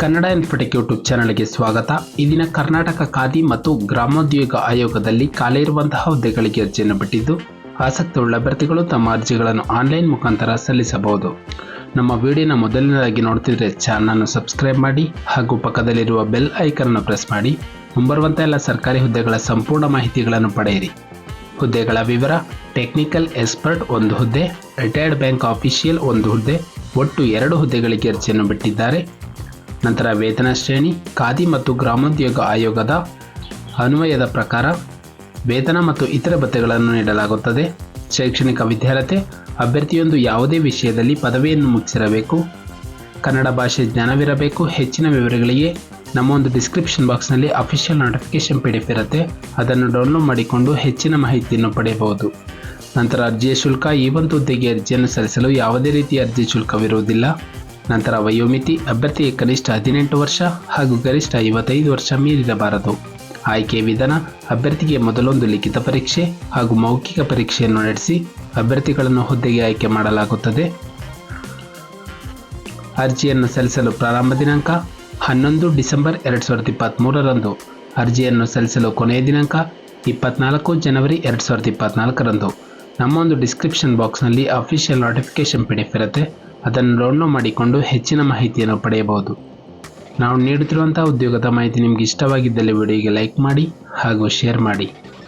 Kannada Infotech YouTube ಚಾನಲ್ಗೆ ಸ್ವಾಗತ. ಇದಿನ ಕರ್ನಾಟಕ ಖಾದಿ ಮತ್ತು ಗ್ರಾಮೋದ್ಯೋಗ ಆಯೋಗದಲ್ಲಿ ಖಾಲಿ ಹುದ್ದೆಗಳಿಗೆ ಅರ್ಜಿಯನ್ನು ಬಿಟ್ಟಿದ್ದು ಆಸಕ್ತಿಯುಳ್ಳ ಅಭ್ಯರ್ಥಿಗಳು ತಮ್ಮ ಅರ್ಜಿಗಳನ್ನು ಆನ್ಲೈನ್ ಮುಖಾಂತರ ಸಲ್ಲಿಸಬಹುದು. ನಮ್ಮ ವಿಡಿಯೋನ ಮೊದಲನೇದಾಗಿ ನೋಡ್ತಿದ್ರೆ ಚಾನಲ್ನ ಸಬ್ಸ್ಕ್ರೈಬ್ ಮಾಡಿ ಹಾಗೂ ಪಕ್ಕದಲ್ಲಿರುವ ಬೆಲ್ ಐಕನ್ ಪ್ರೆಸ್ ಮಾಡಿ. ಮುಂಬರುವಂಥ ಎಲ್ಲ ಸರ್ಕಾರಿ ಹುದ್ದೆಗಳ ಸಂಪೂರ್ಣ ಮಾಹಿತಿಗಳನ್ನು ಪಡೆಯಿರಿ. ಹುದ್ದೆಗಳ ವಿವರ, ಟೆಕ್ನಿಕಲ್ ಎಕ್ಸ್ಪರ್ಟ್ ಒಂದು ಹುದ್ದೆ, ರಿಟೈರ್ಡ್ ಬ್ಯಾಂಕ್ ಆಫೀಷಿಯಲ್ ಒಂದು ಹುದ್ದೆ, ಒಟ್ಟು ಎರಡು ಹುದ್ದೆಗಳಿಗೆ ಅರ್ಜಿಯನ್ನು ಬಿಟ್ಟಿದ್ದಾರೆ. ನಂತರ ವೇತನ ಶ್ರೇಣಿ, ಖಾದಿ ಮತ್ತು ಗ್ರಾಮೋದ್ಯೋಗ ಆಯೋಗದ ಅನ್ವಯದ ಪ್ರಕಾರ ವೇತನ ಮತ್ತು ಇತರ ಭತ್ಯೆಗಳನ್ನು ನೀಡಲಾಗುತ್ತದೆ. ಶೈಕ್ಷಣಿಕ ವಿದ್ಯಾರ್ಹತೆ, ಅಭ್ಯರ್ಥಿಯೊಂದು ಯಾವುದೇ ವಿಷಯದಲ್ಲಿ ಪದವಿಯನ್ನು ಮುಗಿಸಿರಬೇಕು ಕನ್ನಡ ಭಾಷೆ ಜ್ಞಾನವಿರಬೇಕು. ಹೆಚ್ಚಿನ ವಿವರಗಳಿಗೆ ನಮ್ಮ ಒಂದು ಡಿಸ್ಕ್ರಿಪ್ಷನ್ ಬಾಕ್ಸ್ನಲ್ಲಿ ಅಫಿಷಿಯಲ್ ನೋಟಿಫಿಕೇಶನ್ ಪಿ ಡಿ ಇರುತ್ತೆ. ಅದನ್ನು ಡೌನ್ಲೋಡ್ ಮಾಡಿಕೊಂಡು ಹೆಚ್ಚಿನ ಮಾಹಿತಿಯನ್ನು ಪಡೆಯಬಹುದು. ನಂತರ ಅರ್ಜಿಯ ಶುಲ್ಕ, ಈ ಒಂದು ಹುದ್ದೆಗೆ ಅರ್ಜಿಯನ್ನು ಸಲ್ಲಿಸಲು ಯಾವುದೇ ರೀತಿಯ ಅರ್ಜಿ ಶುಲ್ಕವಿರುವುದಿಲ್ಲ. ನಂತರ ವಯೋಮಿತಿ ಅಭ್ಯರ್ಥಿ ಕನಿಷ್ಠ ಹದಿನೆಂಟು ವರ್ಷ ಹಾಗೂ ಗರಿಷ್ಠ ಐವತ್ತೈದು ವರ್ಷ ಮೀರಿರಬಾರದು. ಆಯ್ಕೆ ವಿಧಾನ, ಅಭ್ಯರ್ಥಿಗೆ ಮೊದಲೊಂದು ಲಿಖಿತ ಪರೀಕ್ಷೆ ಹಾಗೂ ಮೌಖಿಕ ಪರೀಕ್ಷೆಯನ್ನು ನಡೆಸಿ ಅಭ್ಯರ್ಥಿಗಳನ್ನು ಹುದ್ದೆಗೆ ಆಯ್ಕೆ ಮಾಡಲಾಗುತ್ತದೆ. ಅರ್ಜಿಯನ್ನು ಸಲ್ಲಿಸಲು ಪ್ರಾರಂಭ ದಿನಾಂಕ, ಹನ್ನೊಂದು ಡಿಸೆಂಬರ್ ಎರಡು ಸಾವಿರದ ಇಪ್ಪತ್ತ್ಮೂರರಂದು ಅರ್ಜಿಯನ್ನು ಸಲ್ಲಿಸಲು ಕೊನೆಯ ದಿನಾಂಕ, ಇಪ್ಪತ್ನಾಲ್ಕು ಜನವರಿ ಎರಡು ಸಾವಿರದ ಇಪ್ಪತ್ತ್ನಾಲ್ಕರಂದು ನಮ್ಮೊಂದು ಡಿಸ್ಕ್ರಿಪ್ಷನ್ ಬಾಕ್ಸ್ನಲ್ಲಿ ಅಫಿಷಿಯಲ್ ನೋಟಿಫಿಕೇಶನ್ ಪಿ ಇರುತ್ತೆ. ಅದನ್ನು ಡೌನ್ಲೋಡ್ ಮಾಡಿಕೊಂಡು ಹೆಚ್ಚಿನ ಮಾಹಿತಿಯನ್ನು ಪಡೆಯಬಹುದು. ನಾವು ನೀಡುತ್ತಿರುವಂಥ ಉದ್ಯೋಗದ ಮಾಹಿತಿ ನಿಮಗೆ ಇಷ್ಟವಾಗಿದ್ದಲ್ಲಿ ವಿಡಿಯೋಗೆ ಲೈಕ್ ಮಾಡಿ ಹಾಗೂ ಶೇರ್ ಮಾಡಿ.